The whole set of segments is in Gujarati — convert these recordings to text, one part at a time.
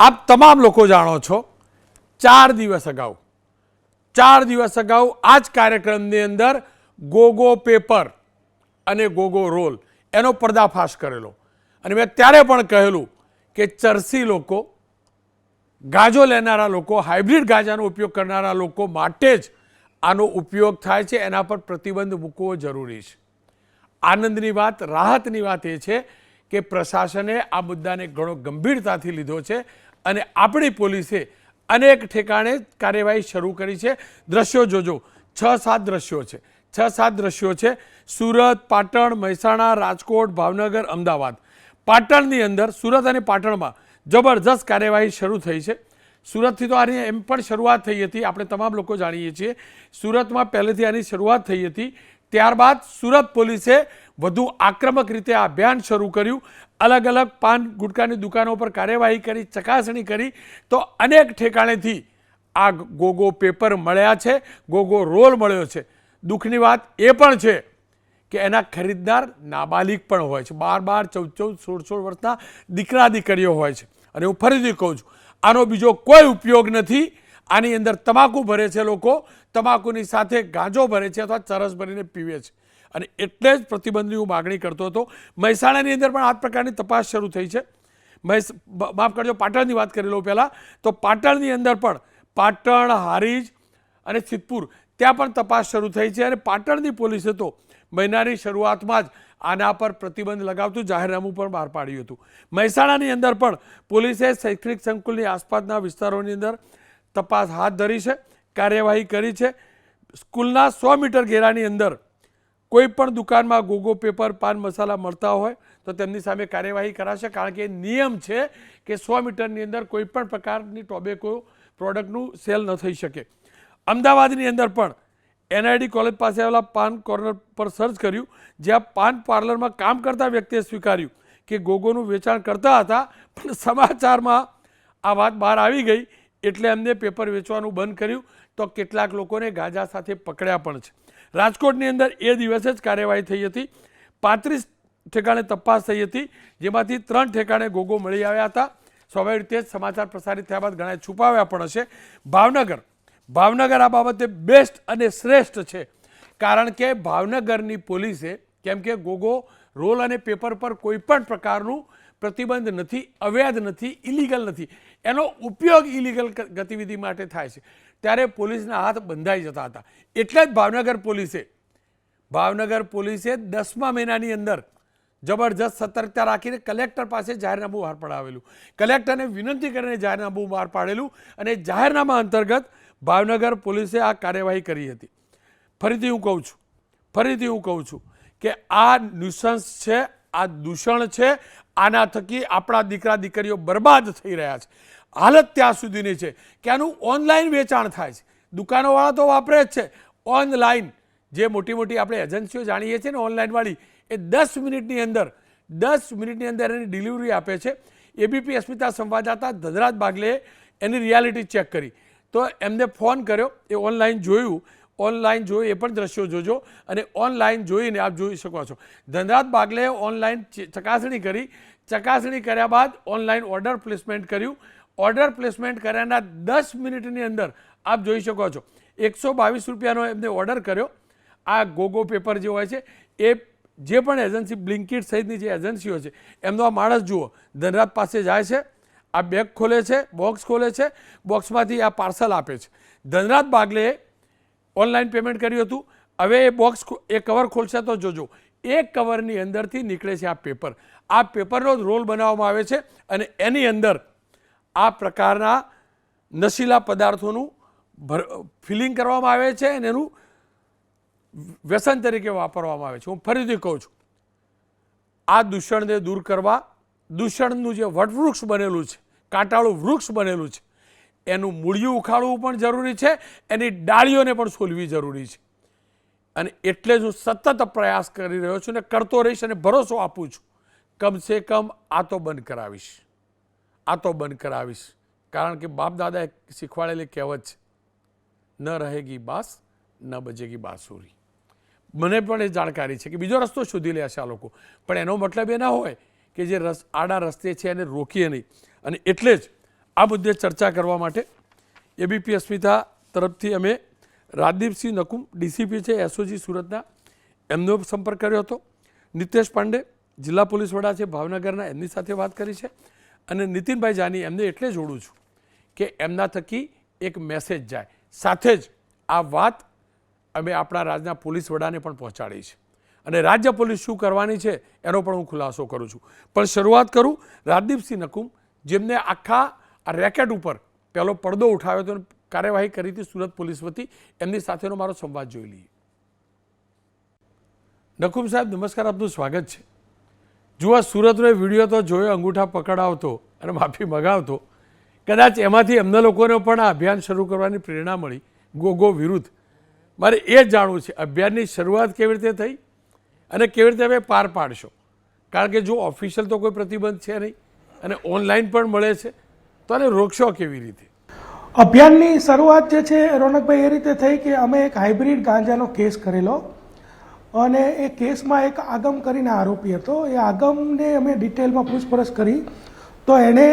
આપ તમામ લોકો જાણો છો, ચાર દિવસ અગાઉ, ચાર દિવસ અગાઉ આ જ કાર્યક્રમની અંદર ગોગો પેપર અને ગોગો રોલ એનો પર્દાફાશ કરેલો. અને મેં ત્યારે પણ કહેલું કે ચરસી લોકો, ગાજો લેનારા લોકો, હાઇબ્રિડ ગાજાનો ઉપયોગ કરનારા લોકો માટે જ આનો ઉપયોગ થાય છે, એના પર પ્રતિબંધ મૂકવો જરૂરી છે. આનંદની વાત, રાહતની વાત એ છે કે પ્રશાસને આ મુદ્દાને ઘણો ગંભીરતાથી લીધો છે. અને આપણી પોલીસે અનેક ઠેકાણે કાર્યવાહી શરૂ કરી છે. દ્રશ્યો જોજો. છ સાત દ્રશ્યો છે. છ સાત દ્રશ્યો છે. સુરત, પાટણ, મહેસાણા, રાજકોટ, ભાવનગર, અમદાવાદ. પાટણની અંદર, સુરત અને પાટણમાં જબરજસ્ત કાર્યવાહી શરૂ થઈ છે. સુરતથી તો આની એમ પણ શરૂઆત થઈ હતી. આપણે તમામ લોકો જાણીએ છીએ. સુરતમાં પહેલેથી આની શરૂઆત થઈ હતી. ત્યારબાદ સુરત પોલીસે વધુ આક્રમક રીતે આ અભિયાન શરૂ કર્યું. અલગ અલગ પાન ગુટકાની દુકાનો પર કાર્યવાહી કરી, ચકાસણી કરી, તો અનેક ઠેકાણેથી આ ગોગો પેપર મળ્યા છે, ગોગો રોલ મળ્યો છે. દુઃખની વાત એ પણ છે કે એના ખરીદદાર નાબાલિક પણ હોય છે. બાર બાર ચૌદ ચૌદ સોળ સોળ વર્ષના દીકરા દીકરીઓ હોય છે. અને હું ફરીથી કહું છું, આનો બીજો કોઈ ઉપયોગ નથી. આની અંદર તમાકુ ભરે છે લોકો. તમાકુની સાથે ગાંજો ભરે છે અથવા ચરસ ભરીને પીવે છે. અને એટલે જ પ્રતિબંધની હું માગણી કરતો હતો. મહેસાણાની અંદર પણ આ પ્રકારની તપાસ શરૂ થઈ છે. મહેસ માફ કરજો, પાટણની વાત કરી લઉં પહેલાં. તો પાટણની અંદર પણ પાટણ, હારીજ અને સિદ્ધપુર ત્યાં પણ તપાસ શરૂ થઈ છે અને પાટણની પોલીસે તો મહિનાની શરૂઆતમાં જ આના પર પ્રતિબંધ લગાવતું, જાહેરનામું પણ બહાર પાડ્યું હતું. મહેસાણાની અંદર પણ પોલીસે શૈક્ષણિક સંકુલની આસપાસના વિસ્તારોની અંદર તપાસ હાથ ધરી છે, કાર્યવાહી કરી છે. સ્કૂલના સો મીટર ઘેરાની અંદર કોઈ પણ દુકાનમાં ગોગો પેપર, પાન મસાલા મળતા હોય તો તેમની સામે કાર્યવાહી કરાશે, કારણ કે નિયમ છે કે સો મીટરની અંદર કોઈ પણ પ્રકારની ટોબેકો પ્રોડક્ટનું સેલ ન થઈ શકે. અમદાવાદની અંદર પણ એનઆઈડી કોલેજ પાસે આવેલા પાન કોર્નર પર સર્ચ કર્યું, જ્યાં પાન પાર્લરમાં કામ કરતા વ્યક્તિએ સ્વીકાર્યું કે ગોગોનું વેચાણ કરતા હતા, પણ સમાચારમાં આ વાત બહાર આવી ગઈ એટલે એમને પેપર વેચવાનું બંધ કર્યું. તો કેટલાક લોકોને ગાંજા સાથે પકડ્યા પણ છે. રાજકોટની અંદર એ દિવસે જ કાર્યવાહી થઈ હતી. પાંત્રીસ ઠેકાણે તપાસ થઈ હતી, જેમાંથી ત્રણ ઠેકાણે ગોગો મળી આવ્યા હતા. સ્વાભાવિક રીતે જ સમાચાર પ્રસારિત થયા બાદ ઘણા છુપાવ્યા પણ હશે. ભાવનગર ભાવનગર આ બાબતે બેસ્ટ અને શ્રેષ્ઠ છે. કારણ કે ભાવનગરની પોલીસે, કેમ કે ગોગો રોલ અને પેપર પર કોઈપણ પ્રકારનું પ્રતિબંધ નથી, અવૈધ નથી ઇલીગલ નથી, એનો ઉપયોગ ઇલીગલ ગતિવિધિ માટે થાય છે. ત્યારે પોલીસના હાથ બંધાઈ જતા હતા. એટલે જ ભાવનગર પોલીસે ભાવનગર પોલીસે દસમા મહિનાની અંદર જબરજસ્ત સતર્કતા રાખીને કલેક્ટર પાસે જાહેરનામું બહાર પડાવેલું. કલેક્ટરને વિનંતી કરીને જાહેરનામું બહાર પાડેલું અને જાહેરનામા અંતર્ગત ભાવનગર પોલીસે આ કાર્યવાહી કરી હતી. ફરીથી હું કહું છું, ફરીથી હું કહું છું કે આ ન્યુસન્સ છે, આ દૂષણ છે, આના થકી આપણા દીકરા દીકરીઓ બરબાદ થઈ રહ્યા છે. હાલત ત્યાં સુધીની છે કે આનું ઓનલાઈન વેચાણ થાય છે. દુકાનોવાળા તો વાપરે જ છે. ઓનલાઈન જે મોટી મોટી આપણે એજન્સીઓ જાણીએ છીએ ને ઓનલાઈનવાળી, એ દસ મિનિટની અંદર, દસ મિનિટની અંદર એની ડિલિવરી આપે છે. એબીપી અસ્મિતા સંવાદદાતા ધનરાજ બાગલેએ એની રિયાલિટી ચેક કરી. તો એમને ફોન કર્યો, એ ઓનલાઈન જોયું. ઓનલાઈન જોઈ એ પણ દ્રશ્યો જોજો અને ઓનલાઈન જોઈને આપ જોઈ શકો છો. ધનરાજ બાગલેએ ઓનલાઈન ચકાસણી કરી. ચકાસણી કર્યા બાદ ઓનલાઈન ઓર્ડર પ્લેસમેન્ટ કર્યું. ઓર્ડર પ્લેસમેન્ટ કર્યાના દસ મિનિટની અંદર આપ જોઈ શકો છો. એકસો બાવીસ રૂપિયાનો એમને ઓર્ડર કર્યો. આ ગોગો પેપર જે હોય છે, એ જે પણ એજન્સી, બ્લિંકિટ સહિતની જે એજન્સીઓ છે, એમનો આ માણસ જુઓ, ધનરાજ પાસે જાય છે, આ બેગ ખોલે છે, બોક્સ ખોલે છે, બોક્સમાંથી આ પાર્સલ આપે છે. ધનરાજ બાગલેએ ઓનલાઈન પેમેન્ટ કર્યું હતું. હવે એ બોક્સ એ કવર ખોલશે તો જોજો. એ કવરની અંદરથી નીકળે છે આ પેપર. આ પેપરનો જ રોલ બનાવવામાં આવે છે અને એની અંદર આ પ્રકારના નશીલા પદાર્થોનું ફિલિંગ કરવામાં આવે છે અને એનું વ્યસન તરીકે વાપરવામાં આવે છે. હું ફરીથી કહું છું, આ દૂષણને દૂર કરવા, દૂષણનું જે વટવૃક્ષ બનેલું છે, કાંટાળું વૃક્ષ બનેલું છે, એનું મૂળિયું ઉખાડવું પણ જરૂરી છે, એની ડાળીઓને પણ સોલવી જરૂરી છે. અને એટલે જ હું સતત પ્રયાસ કરી રહ્યો છું ને કરતો રહીશ અને ભરોસો આપું છું. કમસે કમ આ તો બંધ કરાવીશ. આ તો બંધ કરાવીશ. કારણ કે બાપ દાદાએ શીખવાડેલી કહેવત છે, ન રહેગી બાસ, ન બજેગી બાંસુરી. મને પણ એ જાણકારી છે કે બીજો રસ્તો શોધી લે આ લોકો. પણ એનો મતલબ એ ના હોય કે જે રસ, આડા રસ્તે છે એને રોકીએ નહીં. અને એટલે જ આ મુદ્દે ચર્ચા કરવા માટે એબીપી અસ્મિતા તરફથી અમે રાજદીપસિંહ નકુમ, ડીસીપી છે, એસઓજી સુરતના, એમનો સંપર્ક કર્યો હતો. નિતેશ પાંડે જિલ્લા પોલીસ વડા છે, ભાવનગરના, એમની સાથે વાત કરી છે. અને નીતિનભાઈ જાની એમને એટલે જોડું છું કે એમના થકી એક મેસેજ જાય. સાથે જ આ વાત અમે આપણા રાજ્યના પોલીસ વડાને પણ પહોંચાડી છે. અને રાજ્ય પોલીસ શું કરવાની છે એનો પણ હું ખુલાસો કરું છું. પણ શરૂઆત કરું રાજદીપસિંહ નકુમ, જેમને આખા આ રેકેટ ઉપર પહેલો પડદો ઉઠાવ્યો હતો કાર્યવાહી કરી હતી સુરત પોલીસ વતી, એમની સાથેનો મારો સંવાદ જોઈ લઈએ. નકુમ સાહેબ, નમસ્કાર, આપનું સ્વાગત છે. જુઓ સુરતનો એ વીડિયો તો જોયો, અંગૂઠા પકડાવતો અને માફી મગાવતો, કદાચ એમાંથી એમના લોકોને પણ આ અભિયાન શરૂ કરવાની પ્રેરણા મળી. ગોગો વિરુદ્ધ. મારે એ જાણવું છે, અભિયાનની શરૂઆત કેવી રીતે થઈ અને કેવી રીતે હવે પાર પાડશો? કારણ કે જો ઓફિશિયલ તો કોઈ પ્રતિબંધ છે નહીં અને ઓનલાઈન પણ મળે છે, તો આને રોકશો કેવી રીતે? અભિયાનની શરૂઆત જે છે રોનકભાઈ એ રીતે થઈ કે અમે એક હાઇબ્રિડ ગાંજાનો કેસ કરેલો. અને એ કેસમાં એક આગમ કરીને આરોપી હતો. એ આગમને અમે ડિટેલમાં પૂછપરછ કરી. તો એણે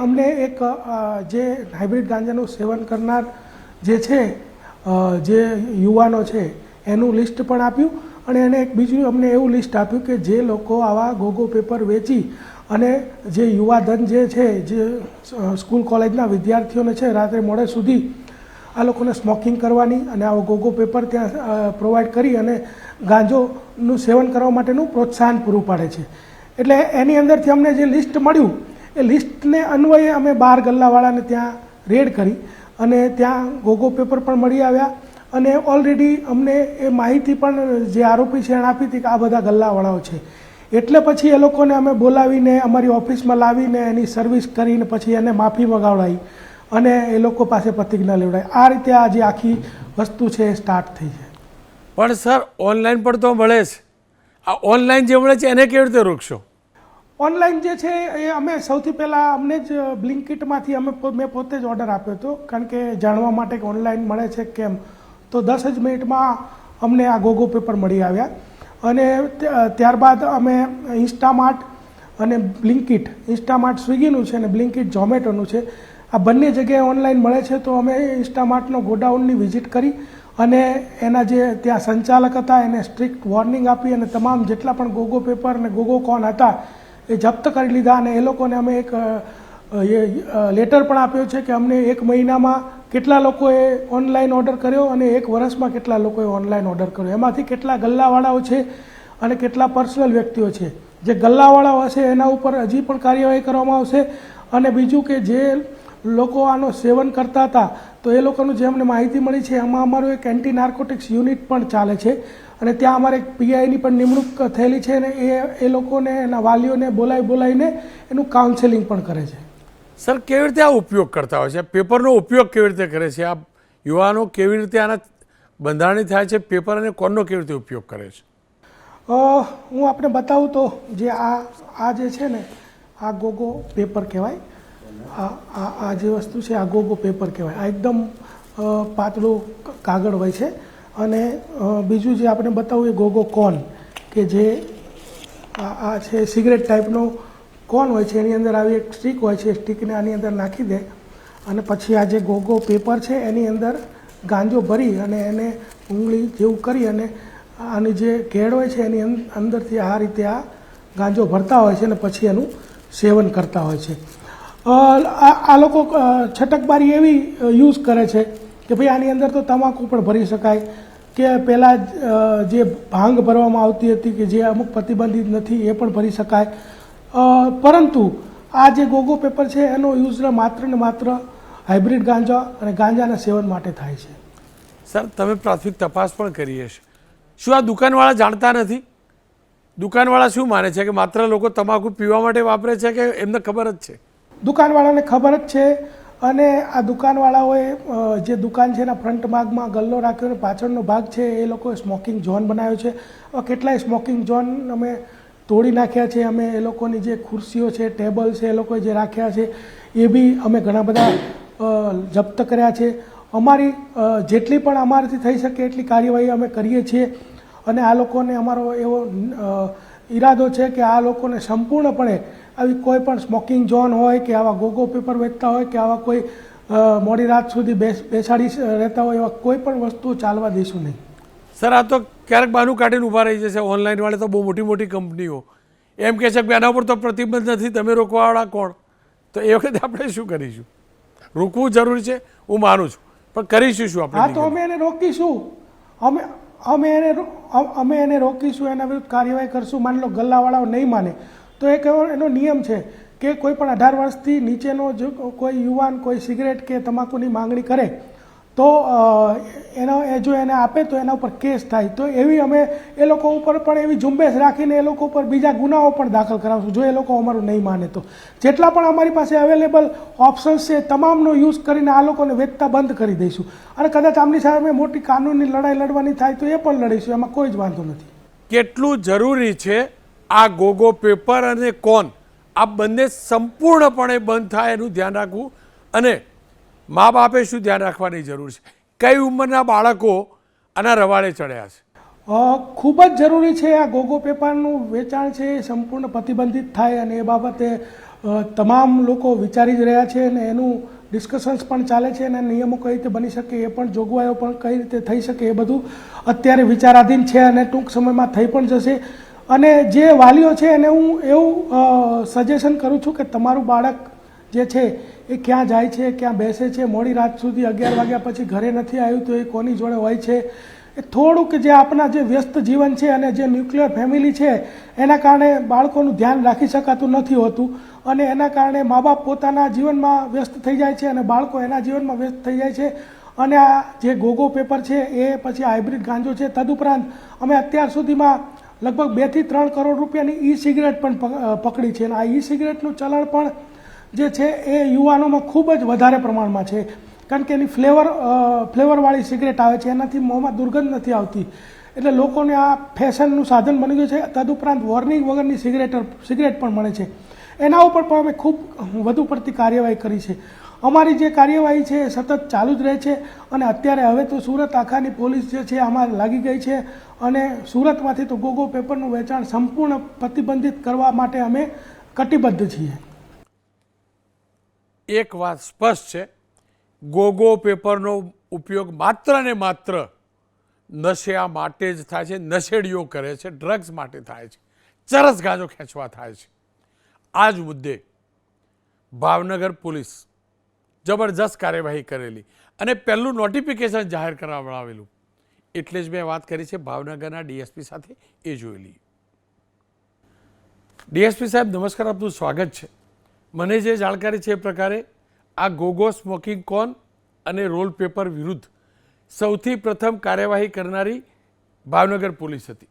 અમને એક જે હાઇબ્રિડ ગાંજાનું સેવન કરનાર જે છે જે યુવાનો છે, એનું લિસ્ટ પણ આપ્યું અને એને એક બીજું અમને એવું લિસ્ટ આપ્યું કે જે લોકો આવા ગોગો પેપર વેચી અને જે યુવાધન જે છે, જે સ્કૂલ કોલેજના વિદ્યાર્થીઓને છે, રાત્રે મોડે સુધી આ લોકોને સ્મોકિંગ કરવાની અને આવો ગોગો પેપર ત્યાં પ્રોવાઈડ કરી અને ગાંજોનું સેવન કરવા માટેનું પ્રોત્સાહન પૂરું પાડે છે. એટલે એની અંદરથી અમને જે લિસ્ટ મળ્યું, એ લિસ્ટને અન્વયે અમે બાર ગલ્લાવાળાને ત્યાં રેડ કરી અને ત્યાં ગોગો પેપર પણ મળી આવ્યા અને ઓલરેડી અમને એ માહિતી પણ જે આરોપી છે એણે આપી હતી કે આ બધા ગલ્લાવાળાઓ છે. એટલે પછી એ લોકોને અમે બોલાવીને અમારી ઓફિસમાં લાવીને એની સર્વિસ કરીને પછી એને માફી મગાવડાવી અને એ લોકો પાસે પ્રતિજ્ઞા લેવડાય. આ રીતે આ જે આખી વસ્તુ છે એ સ્ટાર્ટ થઈ છે. પણ સર ઓનલાઈન પણ તો મળે છે આ ઓનલાઈન જે મળે છે એને કેવી રીતે રોકશો? ઓનલાઈન જે છે એ અમે સૌથી પહેલાં અમને જ બ્લિંકિટમાંથી અમે મેં પોતે જ ઓર્ડર આપ્યો હતો. કારણ કે જાણવા માટે કે ઓનલાઈન મળે છે કેમ? તો દસ જ મિનિટમાં અમને આ ગોગો પેપર મળી આવ્યા. અને ત્યારબાદ અમે ઇન્સ્ટામાર્ટ અને બ્લિંકિટ ઇન્સ્ટામાર્ટ સ્વિગીનું છે અને બ્લિંકિટ ઝોમેટોનું છે આ બંને જગ્યાએ ઓનલાઈન મળે છે તો અમે ઇન્સ્ટામાર્ટનો ગોડાઉનની વિઝિટ કરી અને એના જે ત્યાં સંચાલક હતા એને સ્ટ્રિક્ટ વોર્નિંગ આપી અને તમામ જેટલા પણ ગોગો પેપર અને ગોગો કોન હતા એ જપ્ત કરી લીધા અને એ લોકોને અમે એક એ લેટર પણ આપ્યો છે કે અમને એક મહિનામાં કેટલા લોકોએ ઓનલાઈન ઓર્ડર કર્યો અને એક વર્ષમાં કેટલા લોકોએ ઓનલાઈન ઓર્ડર કર્યો. એમાંથી કેટલા ગલ્લાવાળાઓ છે અને કેટલા પર્સનલ વ્યક્તિઓ છે. જે ગલ્લાવાળાઓ હશે એના ઉપર હજી પણ કાર્યવાહી કરવામાં આવશે અને બીજું કે જે લોકો આનો સેવન કરતા હતા તો એ લોકોનું જે અમને માહિતી મળી છે એમાં અમારું એક એન્ટી નાર્કોટિક્સ યુનિટ પણ ચાલે છે. અને ત્યાં અમારે એક પીઆઈની પણ નિમણૂક થયેલી છે અને એ એ લોકોને એના વાલીઓને બોલાવી બોલાવીને એનું કાઉન્સેલિંગ પણ કરે છે. સર કેવી રીતે આ ઉપયોગ કરતા હોય છે? પેપરનો ઉપયોગ કેવી રીતે કરે છે? આ યુવાનો કેવી રીતે આના બંધારણી થાય છે? પેપર અને કોનનો કેવી રીતે ઉપયોગ કરે છે? હું આપણે બતાવું તો જે આ આ જે છે ને આ ગોગો પેપર કહેવાય આ આ આ જે વસ્તુ છે, આ ગોગો પેપર કહેવાય. આ એકદમ પાતળું કાગળ હોય છે. અને બીજું જે આપણે બતાવવું એ ગોગો કોન, કે જે આ છે, સિગરેટ ટાઈપનો કોન હોય છે, એની અંદર આવી એક સ્ટીક હોય છે સ્ટીકને આની અંદર નાખી દે. અને પછી આ જે ગોગો પેપર છે, એની અંદર ગાંજો ભરી અને એને ઉંગળી જેવું કરી અને આની જે કેળ હોય છે, એની અંદરથી આ રીતે આ ગાંજો ભરતા હોય છે અને પછી એનું સેવન કરતા હોય છે. આ લોકો છટકબારી એવી યુઝ કરે છે કે ભાઈ આની અંદર તો તમાકુ પણ ભરી શકાય. કે પહેલાં જે ભાંગ ભરવામાં આવતી હતી કે જે અમુક પ્રતિબંધિત નથી, એ પણ ભરી શકાય. પરંતુ આ જે ગોગો પેપર છે, એનો યુઝ માત્ર ને માત્ર હાઇબ્રિડ ગાંજા અને ગાંજાના સેવન માટે થાય છે. સર, તમે પ્રાથમિક તપાસ પણ કરી હશે. શું આ દુકાનવાળા જાણતા નથી? દુકાનવાળા શું માને છે કે માત્ર લોકો તમાકુ પીવા માટે વાપરે છે કે એમને ખબર જ છે? દુકાનવાળાને ખબર જ છે. અને આ દુકાનવાળાઓએ જે દુકાન છે એના ફ્રન્ટ ભાગમાં ગલ્લો રાખ્યો અને પાછળનો ભાગ છે એ લોકોએ સ્મોકિંગ ઝોન બનાવ્યો છે. કેટલાય સ્મોકિંગ ઝોન અમે તોડી નાખ્યા છે. અમે એ લોકોની જે ખુરશીઓ છે, ટેબલ છે એ લોકોએ જે રાખ્યા છે, એ બી અમે ઘણા બધા જપ્ત કર્યા છે. અમારી જેટલી પણ અમારાથી થઈ શકે એટલી કાર્યવાહી અમે કરીએ છીએ. અને આ લોકોને અમારો એવો ઈરાદો છે કે આ લોકોને સંપૂર્ણપણે આવી કોઈ પણ સ્મોકિંગ ઝોન હોય કે આવા ગોગો પેપર વેચતા હોય કે આવા કોઈ મોડી રાત સુધી બેસ બેસાડી રહેતા હોય એવા કોઈ પણ વસ્તુ ચાલવા દઈશું નહીં. સર આ તો ક્યારેક બાનું કાઢીને ઊભા રહી જશે. ઓનલાઈન વાળે તો બહુ મોટી મોટી કંપનીઓ. એમ કહે છે કે આના ઉપર તો પ્રતિબંધ નથી તમે રોકવાવાળા કોણ? તો એ વખતે આપણે શું કરીશું? રોકવું જરૂરી છે હું માનું છું. પણ કરીશું શું આપણે હા તો અમે એને રોકીશું. અમે અમે એને અમે એને રોકીશું એના વિરુદ્ધ કાર્યવાહી કરશું. માની લો ગલ્લાવાળાઓ નહીં માને. તો એક એવો એનો નિયમ છે કે કોઈ પણ અઢાર વર્ષથી નીચેનો જો કોઈ યુવાન કોઈ સિગરેટ કે તમાકુની માંગણી કરે, તો એનો, એ જો એને આપે તો એના ઉપર કેસ થાય. તો એવી અમે, એ લોકો ઉપર પણ એવી ઝુંબેશ રાખીને એ લોકો ઉપર બીજા ગુનાઓ પણ દાખલ કરાવશું, જો એ લોકો અમારું નહીં માને તો. જેટલા પણ અમારી પાસે અવેલેબલ ઓપ્શન્સ છે તમામનો યુઝ કરીને આ લોકોને વેચતા બંધ કરી દઈશું. અને કદાચ આમની સામે મોટી કાનૂની લડાઈ લડવાની થાય તો એ પણ લડીશું, એમાં કોઈ જ વાંધો નથી. કેટલું જરૂરી છે આ ગોગો પેપર અને કોન આ બંને સંપૂર્ણપણે બંધ થાય એનું ધ્યાન રાખવું. અને મા બાપે શું ધ્યાન રાખવાની જરૂર છે? કઈ ઉંમરના બાળકો આના રવાડે ચડ્યા છે? ખૂબ જ જરૂરી છે આ ગોગો પેપરનું વેચાણ છે, એ સંપૂર્ણ પ્રતિબંધિત થાય અને એ બાબતે તમામ લોકો વિચારી જ રહ્યા છે અને એનું ડિસ્કશન્સ પણ ચાલે છે અને નિયમો કઈ રીતે બની શકે, એ પણ જોગવાઈઓ પણ કઈ રીતે થઈ શકે એ બધું અત્યારે વિચારાધીન છે અને ટૂંક સમયમાં થઈ પણ જશે. અને જે વાલીઓ છે એને હું એવું સજેશન કરું છું કે તમારું બાળક જે છે એ ક્યાં જાય છે, ક્યાં બેસે છે, મોડી રાત સુધી અગિયાર વાગ્યા પછી ઘરે નથી આવ્યું તો એ કોની જોડે હોય છે? એ થોડુંક જે આપણા જે વ્યસ્ત જીવન છે અને જે ન્યુક્લિયર ફેમિલી છે, એના કારણે બાળકોનું ધ્યાન રાખી શકાતું નથી હોતું અને એના કારણે મા બાપ પોતાના જીવનમાં વ્યસ્ત થઈ જાય છે અને બાળકો એના જીવનમાં વ્યસ્ત થઈ જાય છે અને આ જે ગોગો પેપર છે એ પછી હાઇબ્રિડ ગાંજો છે. તદુપરાંત અમે અત્યાર સુધીમાં લગભગ બેથી ત્રણ કરોડ રૂપિયાની ઈ સિગરેટ પણ પકડી છે. અને આ ઈ સિગરેટનું ચલણ પણ જે છે એ યુવાનોમાં ખૂબ જ વધારે પ્રમાણમાં છે. કારણ કે એની ફ્લેવર ફ્લેવરવાળી સિગરેટ આવે છે. એનાથી મોંમાં દુર્ગંધ નથી આવતી. એટલે લોકોને આ ફેશનનું સાધન બની ગયું છે. તદુપરાંત વોર્નિંગ વગરની સિગરેટ સિગરેટ પણ મળે છે. એના ઉપર પણ અમે ખૂબ વધુ પડતી કાર્યવાહી કરી છે. અમારી જે કાર્યવાહી છે એ સતત ચાલુ જ રહે છે અને અત્યારે હવે તો સુરત આખાની પોલીસ જે છે આમાં લાગી ગઈ છે અને સુરતમાંથી તો ગોગો પેપરનું વેચાણ સંપૂર્ણ પ્રતિબંધિત કરવા માટે અમે કટિબદ્ધ છીએ. એક વાત સ્પષ્ટ છે, ગોગો પેપરનો ઉપયોગ માત્ર ને માત્ર નશિયા માટે જ થાય છે, નશેડીઓ કરે છે, ડ્રગ્સ માટે થાય છે, ચરસ ગાજો ખેંચવા થાય છે. આ જ મુદ્દે ભાવનગર પોલીસ જબરજસ્ત કાર્યવાહી કરેલી. અને પહેલું નોટિફિકેશન જાહેર કરવામાં આવેલું એટલે જ મેં વાત કરી છે ભાવનગરના ડીએસપી સાથે, એ જોયેલી ડીએસપી સાહેબ, નમસ્કાર, આપનું સ્વાગત છે. મને જે જાણકારી છે એ પ્રકારે, આ ગોગો સ્મોકિંગ કોન અને રોલ પેપર વિરુદ્ધ સૌથી પ્રથમ કાર્યવાહી કરનારી ભાવનગર પોલીસ હતી.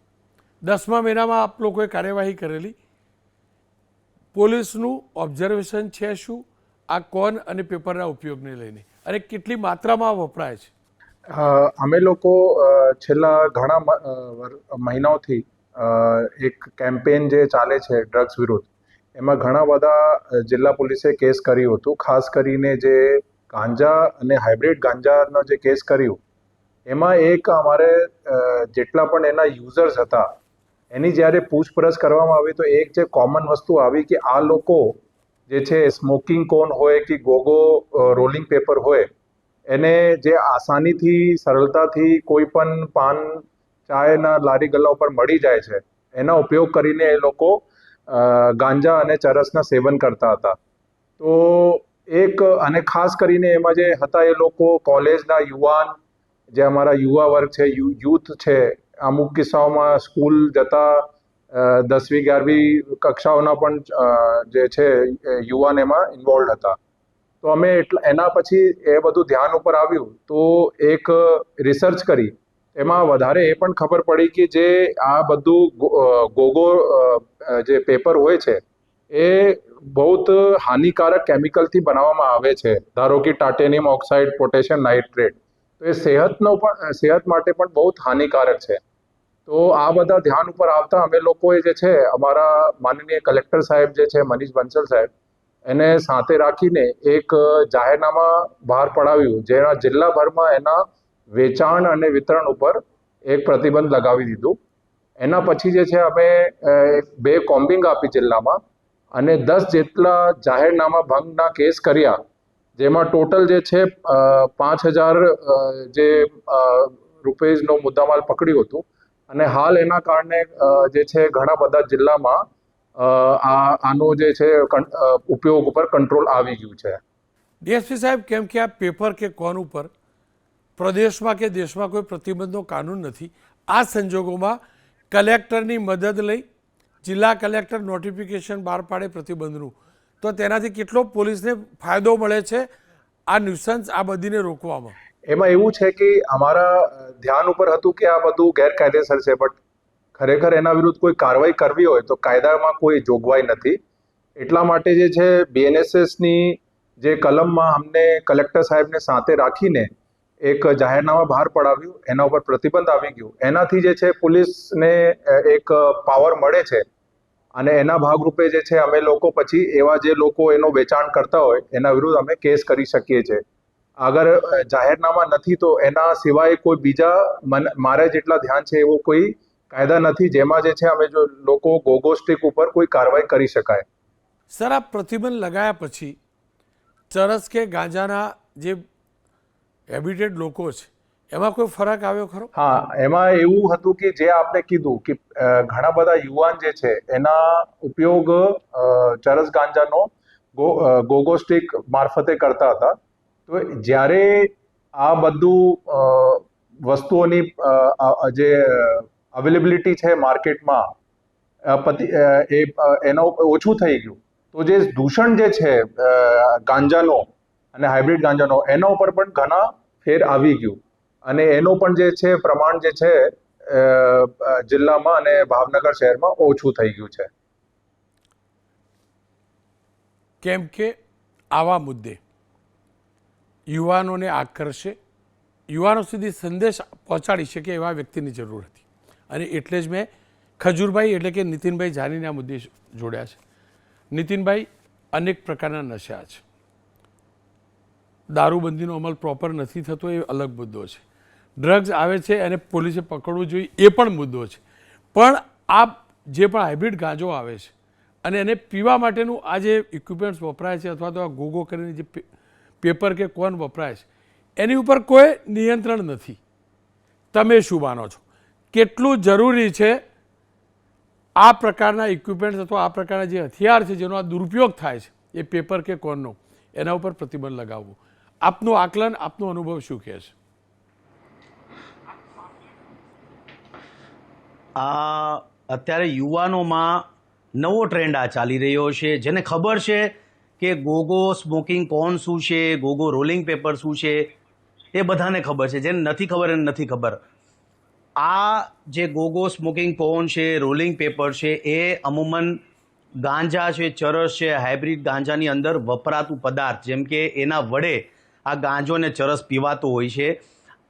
દસમા મહિનામાં આપ લોકોએ કાર્યવાહી કરેલી. પોલીસનું ઓબ્ઝર્વેશન છે શું? આ કોન અને પેપરના ઉપયોગને લઈને? અને કેટલી માત્રામાં વપરાય છે? અમે લોકો છેલ્લા ઘણા મહિનાઓથી એક કેમ્પેન જે ચાલે છે ડ્રગ્સ વિરુદ્ધ, એમાં ઘણા બધા જિલ્લા પોલીસે કેસ કર્યું હતું. ખાસ કરીને જે ગાંજા અને હાઇબ્રિડ ગાંજાનો જે કેસ કર્યું, એમાં એક અમારે જેટલા પણ એના યુઝર્સ હતા, એની જ્યારે પૂછપરછ કરવામાં આવી તો એક જે કોમન વસ્તુ આવી કે આ લોકો જે છે સ્મોકિંગ કોન હોય કે ગોગો રોલિંગ પેપર હોય, એને જે આસાનીથી, સરળતાથી કોઈ પણ પાન ચાયના લારી ગલ્લા ઉપર મળી જાય છે, એના ઉપયોગ કરીને એ લોકો ગાંજા અને ચરસના સેવન કરતા હતા. તો એક, અને ખાસ કરીને એમાં જે હતા એ લોકો કોલેજના યુવાન, જે અમારા યુવા વર્ગ છે યુથ છે, અમુક કિસ્સાઓમાં સ્કૂલ જતા દસમી, અગિયારમી કક્ષાઓના પણ જે છે યુવાન એમાં ઇન્વોલ્વ હતા. તો અમે એટલા, એના પછી એ બધું ધ્યાન ઉપર આવ્યું તો એક રિસર્ચ કરી. એમાં વધારે એ પણ ખબર પડી કે જે આ બધું ગોગો જે પેપર હોય છે, એ બહુ હાનિકારક કેમિકલથી બનાવવામાં આવે છે. ધારો કે ટાટેનિયમ ઓક્સાઇડ પોટેશિયમ નાઇટ્રેટ તો એ સેહતનો પણ, સેહત માટે પણ બહુ હાનિકારક છે. તો આ બધા ધ્યાન ઉપર આવતા અમે લોકોએ જે છે, અમારા માનનીય કલેક્ટર સાહેબ જે છે, મનીષ બંસલ સાહેબ, એને સાથે રાખીને એક જાહેરનામા બહાર પડાવ્યું, જેના જિલ્લાભરમાં એના વેચાણ અને વિતરણ ઉપર એક પ્રતિબંધ લગાવી દીધું. એના પછી જે છે, અમે બે કોમ્બિંગ આપી જિલ્લામાં અને દસ જેટલા જાહેરનામા ભંગના કેસ કર્યા, જેમાં ટોટલ જે છે પાંચ હજાર જે રૂપેઝનો મુદ્દામાલ પકડ્યું હતું અને હાલ એના કારણે જે છે ઘણા બધા જિલ્લામાં આ, આનો જે છે ઉપયોગ ઉપર કંટ્રોલ આવી ગયું છે. ડીએસપી સાહેબ, કેમ કે આ પેપર કે કોન ઉપર? પ્રદેશમાં કે દેશમાં કોઈ પ્રતિબંધનો કાનૂન નથી. આ સંજોગોમાં કલેક્ટરની મદદ લઈ જિલ્લા કલેક્ટર નોટિફિકેશન બહાર પાડે પ્રતિબંધનું. તો તેનાથી કેટલો પોલીસને ફાયદો મળે છે? આ ન્યુસન્સ આ બધીને રોકવામાં. એમાં એવું છે કે અમારા ધ્યાન ઉપર હતું કે આ બધું ગેરકાયદેસર છે, બટ ખરેખર એના વિરુદ્ધ કોઈ કાર્યવાહી કરવી હોય તો કાયદામાં કોઈ જોગવાઈ નથી. એટલા માટે જે છે બીએનએસએસની જે કલમમાં અમને કલેક્ટર સાહેબને સાથે રાખીને એક જાહેરનામા બહાર પડાવ્યું, એના ઉપર પ્રતિબંધ આવી ગયું. એનાથી જે છે, પોલીસને એક પાવર મળે છે. અને એના ભાગરૂપે જે છે, અમે લોકો પછી એવા જે લોકો એનો વેચાણ કરતા હોય, એના વિરુદ્ધ અમે કેસ કરી શકીએ છીએ. અગર જાહેરનામા નથી તો એના સિવાય કોઈ બીજા મારે જેટલા ધ્યાન છે એવો કોઈ કાયદા નથી જેમાં જે છે અમે જો લોકો ગોગો સ્ટિક ઉપર કોઈ કાર્યવાહી કરી શકાય. સર આ પ્રતિબંધ લગાયા પછી ચરસ કે ગાંજાના જે હેબિટેડ લોકો છે એમાં કોઈ ફરક આવ્યો ખરો? હા એમાં એવું હતું કે જે આપણે કીધું કે ઘણા બધા યુવાન જે છે એના ઉપયોગ ચરસ ગાંજાનો ગોગો સ્ટિક મારફતે કરતા હતા. તો જ્યારે આ બધું વસ્તુઓની જે અવેલેબિલિટી છે માર્કેટમાં પતિ એ એનો ઓછું થઈ ગયું. તો જે દૂષણ જે છે ગાંજાનો અને હાઇબ્રિડ ગાંજાનો, એના ઉપર પણ ઘણા ફેર આવી ગયું. અને એનું પણ જે છે, પ્રમાણ જે છે જિલ્લામાં અને ભાવનગર શહેરમાં ઓછું થઈ ગયું છે. કેમ કે આવા મુદ્દે યુવાનોને આકર્ષે, યુવાનો સુધી સંદેશ પહોંચાડી શકે એવા વ્યક્તિની જરૂર હતી. અને એટલે જ મેં ખજૂરભાઈ એટલે કે નીતિનભાઈ જાનીને આ મુદ્દે જોડ્યા છે. નીતિનભાઈ અનેક પ્રકારના નશા છે. દારૂબંધીનો અમલ પ્રોપર નથી થતો એ અલગ મુદ્દો છે. ડ્રગ્સ આવે છે અને પોલીસે પકડવું જોઈએ એ પણ મુદ્દો છે. પણ આ જે પણ હાઇબ્રિડ ગાંજો આવે છે અને એને પીવા માટેનું આ જે ઇક્વિપમેન્ટ્સ વપરાય છે અથવા તો આ ગોગો કરીને જે પેપર કે કોન વપરાય છે. એની ઉપર કોઈ નિયંત્રણ નથી. તમે શું માનો છો? કેટલું જરૂરી છે આ પ્રકારના ઇક્વિપમેન્ટ્સ અથવા આ પ્રકારના જે હથિયાર છે જેનો આ દુરુપયોગ થાય છે, એ પેપર કે કોનનો એના ઉપર પ્રતિબંધ લગાવવો. આપનું આકલન, આપનો અનુભવ શું કહે છે? આ અત્યારે યુવાનોમાં નવો ટ્રેન્ડ આ ચાલી રહ્યો છે. જેને ખબર છે કે ગોગો સ્મોકિંગ કોન શું છે, ગોગો રોલિંગ પેપર શું છે, એ બધાને ખબર છે. જેને નથી ખબર એને નથી ખબર. આ જે ગોગો સ્મોકિંગ કોન છે, રોલિંગ પેપર છે, એ અમુમન ગાંજા છે, ચરસ છે, હાઇબ્રિડ ગાંજાની અંદર વપરાતું પદાર્થ. જેમ કે એના વડે આ ગાંજો ને ચરસ પીવાતો હોય છે.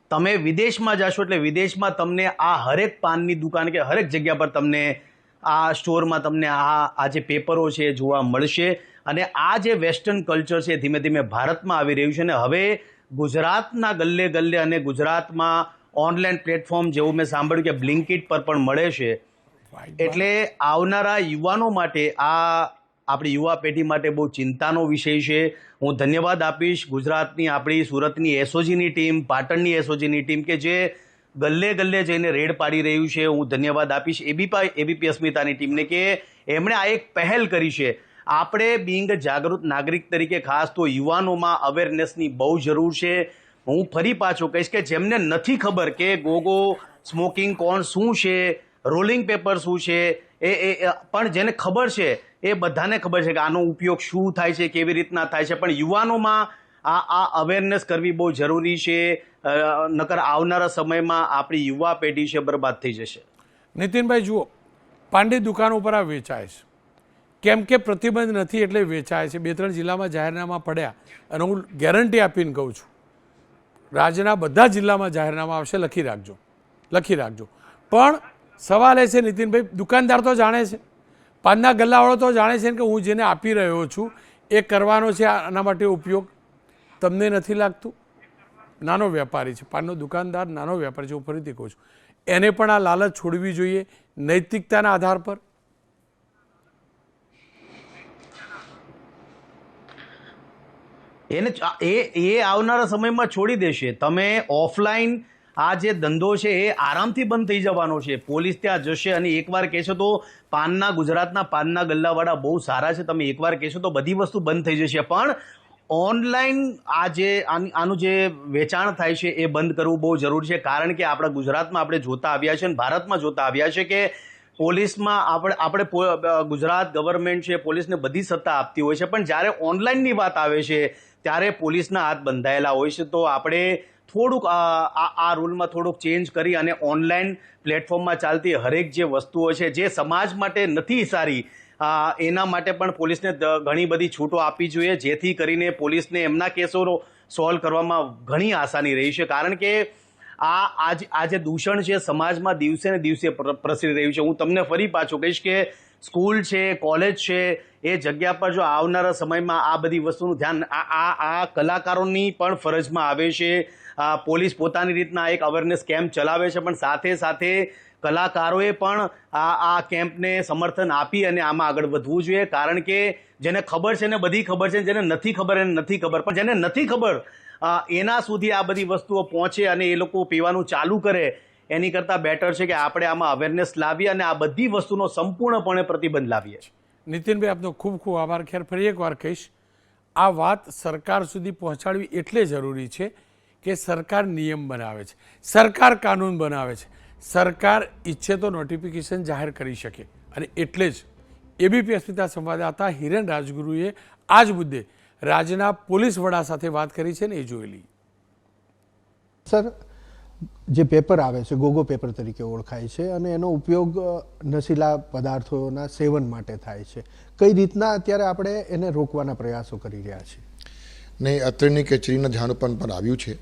તમે વિદેશમાં જશો એટલે વિદેશમાં તમને આ હરેક પાનની દુકાન કે હરેક જગ્યા પર તમને આ સ્ટોરમાં તમને આ આ જે પેપરો છે જોવા મળશે. અને આ જે વેસ્ટર્ન કલ્ચર છે ધીમે ધીમે ભારતમાં આવી રહ્યું છે અને હવે ગુજરાતના ગલ્લે ગલ્લે અને ગુજરાતમાં ઓનલાઈન પ્લેટફોર્મ જેવું મેં સાંભળ્યું કે બ્લિંકિટ પર પણ મળે છે. એટલે આવનારા યુવાનો માટે આ આપણી યુવા પેઢી માટે બહુ ચિંતાનો વિષય છે. હું ધન્યવાદ આપીશ ગુજરાતની આપણી સુરતની એસઓજીની ટીમ પાટણની એસઓજીની ટીમ કે જે ગલ્લે ગલ્લે જઈને રેડ પાડી રહ્યું છે. હું ધન્યવાદ આપીશ એબીપી એબીપી અસ્મિતાની ટીમને કે એમણે આ એક પહેલ કરી છે. આપણે બિંગ જાગૃત નાગરિક તરીકે ખાસ તો યુવાનોમાં અવેરનેસની બહુ જરૂર છે. હું ફરી પાછો કહીશ કે જેમને નથી ખબર કે ગોગો સ્મોકિંગ કોણ શું છે રોલિંગ પેપર શું છે, એ એ પણ જેને ખબર છે, એ બધાને ખબર છે કે આનો ઉપયોગ શું થાય છે, કેવી રીતના થાય છે. પણ યુવાનોમાં આ આ અવેરનેસ કરવી બહુ જરૂરી છે. નકર આવનારા સમયમાં આપણી યુવા પેઢી છે, બરબાદ થઈ જશે. નીતિનભાઈ, જુઓ, પાંડે દુકાન ઉપર આ વેચાય છે. કેમ કે પ્રતિબંધ નથી એટલે વેચાય છે. બે ત્રણ જિલ્લામાં જાહેરનામા પડ્યા અને હું ગેરંટી આપીને કહું છું. રાજ્યના બધા જિલ્લામાં જાહેરનામા આવશે, લખી રાખજો. લખી રાખજો. પણ સવાલ એ છે, નીતિનભાઈ, દુકાનદાર તો જાણે છે. પાનના ગલ્લાવાળો તો જાણે છે કે હું જેને આપી રહ્યો છું, એ કરવાનો છે, આના માટે ઉપયોગ. તમને નથી લાગતું? નાનો વેપારી છે. પાનનો દુકાનદાર નાનો વેપારી છે, હું ફરીથી કહું છું. એને પણ આ લાલચ છોડવી જોઈએ નૈતિકતાના આધાર પર. એને એ એ આવનારા સમયમાં છોડી દેશે. તમે ઓફલાઈન આ જે ધંધો છે એ આરામથી બંધ થઈ જવાનો છે. પોલીસ ત્યાં જશે અને એકવાર કહેશો તો પાનના, ગુજરાતના પાનના ગલ્લાવાળા બહુ સારા છે. તમે એકવાર કહેશો તો બધી વસ્તુ બંધ થઈ જશે. પણ ઓનલાઈન આ જે આની- જે વેચાણ થાય છે એ બંધ કરવું બહુ જરૂરી છે. કારણ કે આપણા ગુજરાતમાં આપણે જોતા આવ્યા છે અને ભારતમાં જોતા આવ્યા છે કે પોલીસમાં આપણે આપણે ગુજરાત ગવર્મેન્ટ છે, પોલીસને બધી સત્તા આપતી હોય છે. પણ જ્યારે ઓનલાઈનની વાત આવે છે, ત્યારે પોલીસના હાથ બંધાયેલા હોય છે. તો આપણે થોડુંક આ રૂલમાં થોડુંક ચેન્જ કરી અને ઓનલાઈન પ્લેટફોર્મમાં ચાલતી હરેક જે વસ્તુઓ છે, જે સમાજ માટે નથી સારી એના માટે પણ પોલીસને ઘણી બધી છૂટો આપવી જોઈએ. જેથી કરીને પોલીસને એમના કેસો સોલ્વ કરવામાં ઘણી આસાની રહી છે. કારણ કે આ આજ આ જે દૂષણ છે સમાજમાં દિવસે ને દિવસે પ્ર- પ્રસરી રહ્યું છે. હું તમને ફરી પાછું કહીશ કે સ્કૂલ છે, કોલેજ છે, એ જગ્યા પર જો આવનારા સમયમાં આ બધી વસ્તુનું ધ્યાન આ આ કલાકારોની પણ ફરજમાં આવે છે. પોલીસ પોતાની રીતના એક અવેરનેસ કેમ્પ ચલાવે છે, પણ સાથે સાથે કલાકારોએ પણ આ આ કેમ્પને સમર્થન આપી અને આમાં આગળ વધવું જોઈએ. કારણ કે જેને ખબર છે ને બધી ખબર છે, જેને નથી ખબર એને નથી ખબર. પણ જેને નથી ખબર એના સુધી આ બધી વસ્તુઓ પહોંચે અને એ લોકો પીવાનું ચાલુ કરે, એની કરતાં બેટર છે કે આપણે આમાં અવેરનેસ લાવીએ અને આ બધી વસ્તુનો સંપૂર્ણપણે પ્રતિબંધ લાવીએ નીતિનભાઈ, આપનો ખૂબ ખૂબ આભાર. ખેર, ફરી એકવાર કહીશ, આ વાત સરકાર સુધી પહોંચાડવી એટલે જરૂરી છે કે સરકાર નિયમ બનાવે છે, સરકાર કાનૂન બનાવે છે. સરકાર ઈચ્છે તો નોટિફિકેશન જાહેર કરી શકે અને એટલે જ. એબીપી અસ્મિતા સંવાદદાતા હિરેન રાજગુરુએ આ જ મુદ્દે રાજ્યના પોલીસ વડા સાથે વાત કરી છે ને એ જોયેલી. સર જે પેપર આવે છે ગોગો પેપર તરીકે ઓળખાય છે અને એનો ઉપયોગ નશીલા પદાર્થોના સેવન માટે થાય છે. કઈ રીતના અત્યારે આપણે એને રોકવાના પ્રયાસો કરી રહ્યા છીએ? ને અત્રેની કચેરીના ધ્યાન ઉપર પણ આવ્યું છે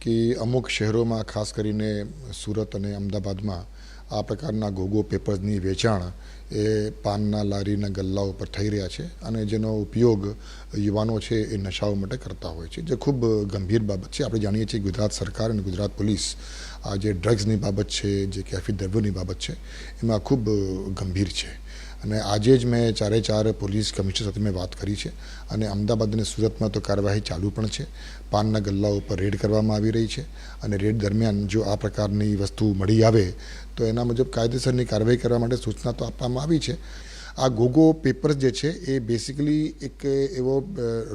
કે અમુક શહેરોમાં ખાસ કરીને સુરત અને અમદાવાદમાં આ પ્રકારના ગોગો પેપર્સની વેચાણ એ પાનના લારીના ગલ્લાઓ પર થઈ રહ્યા છે અને જેનો ઉપયોગ યુવાનો છે એ નશાઓ માટે કરતા હોય છે, જે ખૂબ ગંભીર બાબત છે. આપણે જાણીએ છીએ ગુજરાત સરકાર અને ગુજરાત પોલીસ આ જે ડ્રગ્સની બાબત છે, જે કેફી દ્રવ્યોની બાબત છે, એમાં ખૂબ ગંભીર છે. અને આજે જ મેં ચારે ચાર પોલીસ કમિશનર સાથે મેં વાત કરી છે અને અમદાવાદ અને સુરતમાં તો કાર્યવાહી ચાલુ પણ છે. પાનના ગલ્લાઓ પર રેડ કરવામાં આવી રહી છે અને રેડ દરમિયાન જો આ પ્રકારની વસ્તુ મળી આવે તો એના મુજબ કાયદેસરની કાર્યવાહી કરવા માટે સૂચના તો આપવામાં આવી છે. આ ગોગો પેપર જે છે એ બેસિકલી એક એવો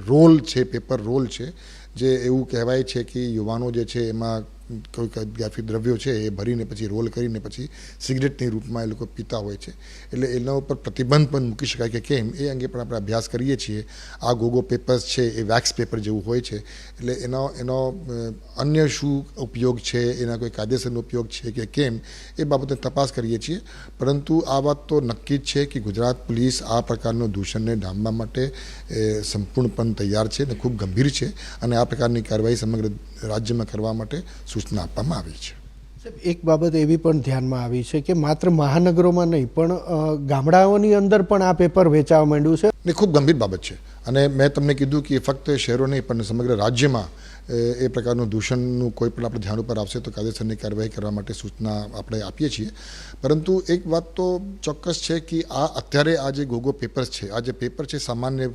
રોલ છે પેપર રોલ છે જે એવું કહેવાય છે કે યુવાનો જે છે એમાં કોઈ ગાફી દ્રવ્યો છે એ ભરીને પછી રોલ કરીને પછી સિગરેટની રૂપમાં એ લોકો પીતા હોય છે. એટલે એના ઉપર પ્રતિબંધ પણ મૂકી શકાય કે કેમ? એ અંગે પણ આપણે અભ્યાસ કરીએ છીએ. આ ગોગો પેપર્સ છે, એ વેક્સ પેપર જેવું હોય છે. એટલે એનો એનો અન્ય શું ઉપયોગ છે, એના કોઈ કાયદેસરનો ઉપયોગ છે કે કેમ? એ બાબતે તપાસ કરીએ છીએ. પરંતુ આ વાત તો નક્કી જ છે કે ગુજરાત પોલીસ આ પ્રકારનું દૂષણને ડામવા માટે સંપૂર્ણપણે તૈયાર છે અને ખૂબ ગંભીર છે અને આ પ્રકારની કાર્યવાહી સમગ્ર રાજ્યમાં કરવા માટે સૂચના આપવામાં આવી છે. એક બાબત એવી પણ ધ્યાનમાં આવી છે કે માત્ર મહાનગરોમાં નહીં પણ ગામડાઓની અંદર પણ આ પેપર વેચાવા માંડ્યું છે. ને ખૂબ ગંભીર બાબત છે. અને મેં તમને કીધું કે ફક્ત શહેરો નહીં પણ સમગ્ર રાજ્યમાં એ પ્રકારનું દૂષણનું કોઈ પણ આપણે ધ્યાન ઉપર આવશે તો કાયદેસરની કાર્યવાહી કરવા માટે સૂચના આપણે આપીએ છીએ. પરંતુ એક વાત તો ચોક્કસ છે કે આ અત્યારે આ જે ગોગો પેપર્સ છે આ જે પેપર છે સામાન્ય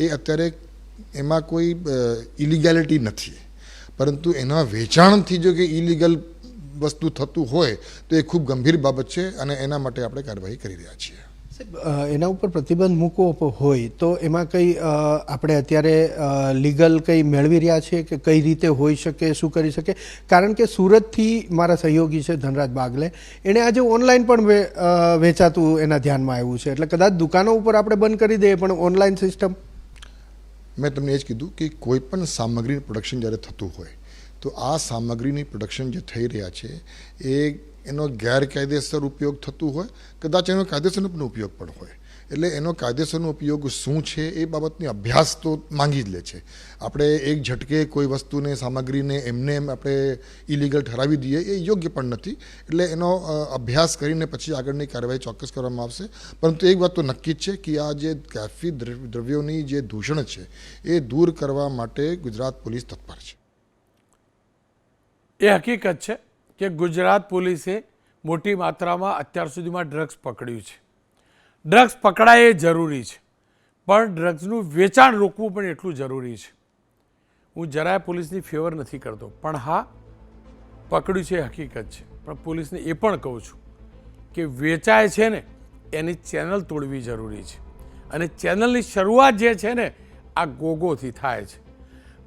એ અત્યારે એમાં કોઈ ઇલિગેલિટી નથી. પરંતુ એના વેચાણથી જો કે ઇલીગલ વસ્તુ થતું હોય, તો એ ખૂબ ગંભીર બાબત છે અને એના માટે આપણે કાર્યવાહી કરી રહ્યા છીએ. એના ઉપર પ્રતિબંધ મૂકવો હોય તો એમાં કંઈ આપણે અત્યારે લીગલ કંઈ મેળવી રહ્યા છીએ કે કઈ રીતે હોઈ શકે, શું કરી શકે? કારણ કે સુરતથી મારા સહયોગી છે ધનરાજ બાગલે. એણે આજે ઓનલાઈન પણ વેચાતું એના ધ્યાનમાં આવ્યું છે. એટલે કદાચ દુકાનો ઉપર આપણે બંધ કરી દઈએ, પણ ઓનલાઈન સિસ્ટમ મેં તમને એ જ કીધું કે કોઈ પણ સામગ્રીનું પ્રોડક્શન જ્યારે થતું હોય, તો આ સામગ્રીની પ્રોડક્શન જે થઈ રહ્યા છે, એ એનો ગેરકાયદેસર ઉપયોગ થતું હોય, કદાચ એનો કાયદેસરનો પણ ઉપયોગ પણ હોય. એટલે એનો કાયદેસરનો ઉપયોગ શું છે એ બાબતની અભ્યાસ તો માંગી જ લે છે. આપણે એક ઝટકે કોઈ વસ્તુને, સામગ્રીને એમને એમ આપણે ઇલીગલ ઠરાવી દઈએ એ યોગ્ય પણ નથી. એટલે એનો અભ્યાસ કરીને પછી આગળની કાર્યવાહી ચોક્કસ કરવામાં આવશે. પરંતુ એક વાત તો નક્કી જ છે કે આ જે કેફી દ્રવ્યોની જે દૂષણ છે એ દૂર કરવા માટે ગુજરાત પોલીસ તત્પર છે. એ હકીકત છે કે ગુજરાત પોલીસે મોટી માત્રામાં અત્યાર સુધીમાં ડ્રગ્સ પકડ્યું છે. ડ્રગ્સ પકડાય એ જરૂરી છે. પણ ડ્રગ્સનું વેચાણ રોકવું પણ એટલું જરૂરી છે. હું જરાય પોલીસની ફેવર નથી કરતો. પણ હા, પકડ્યું છે હકીકત છે. પણ પોલીસને એ પણ કહું છું કે વેચાય છે ને, એની ચેનલ તોડવી જરૂરી છે. અને ચેનલની શરૂઆત જે છે ને, આ ગોગોથી થાય છે.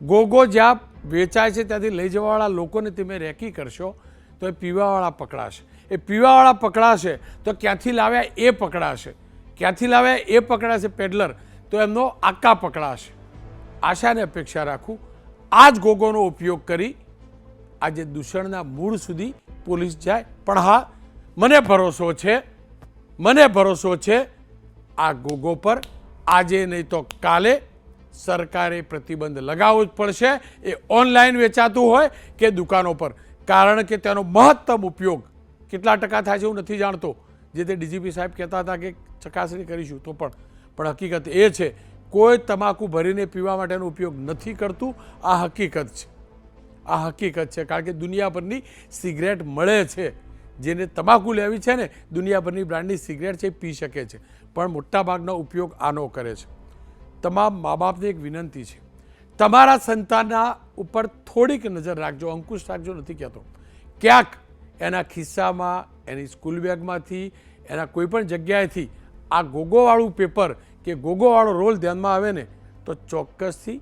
ગોગો જ્યાં વેચાય છે ત્યાંથી લઈ જવાવાળા લોકોને તમે રેકી કરશો, તો એ પીવાવાળા પકડાશે. એ પીવાવાળા પકડાશે, તો ક્યાંથી લાવ્યા એ પકડાશે. ક્યાંથી લાવે એ પકડાશે પેડલર. તો એમનો આકા પકડાશે. આશાને અપેક્ષા રાખું આ જ ગોગોનો ઉપયોગ કરી આજે દૂષણના મૂળ સુધી પોલીસ જાય. પણ હા, મને ભરોસો છે, મને ભરોસો છે, આ ગોગો પર આજે નહીં તો કાલે સરકારે પ્રતિબંધ લગાવવો જ પડશે. એ ઓનલાઈન વેચાતું હોય કે દુકાનો પર. કારણ કે તેનો મહત્તમ ઉપયોગ કેટલા ટકા થાય છે હું નથી જાણતો. જે તે ડીજીપી સાહેબ કહેતા હતા કે ચકાસણી કરીશું તો પણ પણ હકીકત એ છે, કોઈ તમાકુ ભરીને પીવા માટેનો ઉપયોગ નથી કરતું. આ હકીકત છે. આ હકીકત છે. કારણ કે દુનિયાભરની સિગરેટ મળે છે. જેને તમાકુ લેવી છે ને દુનિયાભરની બ્રાન્ડની સિગરેટ છે એ પી શકે છે. પણ મોટાભાગનો ઉપયોગ આનો કરે છે. તમામ મા બાપને એક વિનંતી છે. તમારા સંતાનના ઉપર થોડીક નજર રાખજો, અંકુશ રાખજો, નથી કહેતો. ક્યાંક એના ખિસ્સામાં, એની સ્કૂલ બેગમાંથી, એના કોઈપણ જગ્યાએથી આ ગોગોવાળું પેપર કે ગોગોવાળો રોલ ધ્યાનમાં આવે ને, તો ચોક્કસથી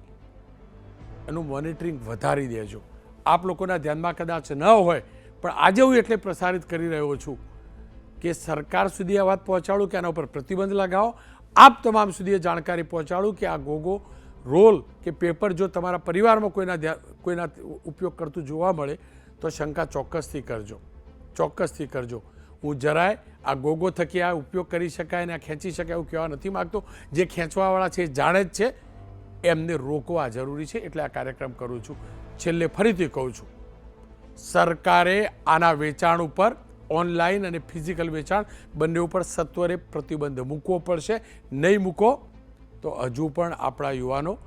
એનું મોનિટરિંગ વધારી દેજો. આપ લોકોના ધ્યાનમાં કદાચ ન હોય, પણ આજે હું એટલે પ્રસારિત કરી રહ્યો છું કે સરકાર સુધી આ વાત પહોંચાડું કે આના ઉપર પ્રતિબંધ લગાવો. આપ તમામ સુધી એ જાણકારી પહોંચાડું કે આ ગોગો રોલ કે પેપર જો તમારા પરિવારમાં કોઈના કોઈના ઉપયોગ કરતું જોવા મળે તો શંકા ચોક્કસથી કરજો. ચોક્કસથી કરજો. હું જરાય આ ગોગો થકી આ ઉપયોગ કરી શકાય અને આ ખેંચી શકાય એવું કહેવા નથી માગતો. જે ખેંચવાવાળા છે એ જાણે જ છે, એમને રોકવા જરૂરી છે એટલે આ કાર્યક્રમ કરું છું. છેલ્લે ફરીથી કહું છું. સરકારે આના વેચાણ ઉપર ઓનલાઈન અને ફિઝિકલ વેચાણ બંને ઉપર સત્વરે પ્રતિબંધ મૂકવો પડશે. નહીં મૂકો તો હજુ પણ આપણા યુવાનો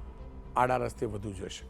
આડા રસ્તે વધુ જશે.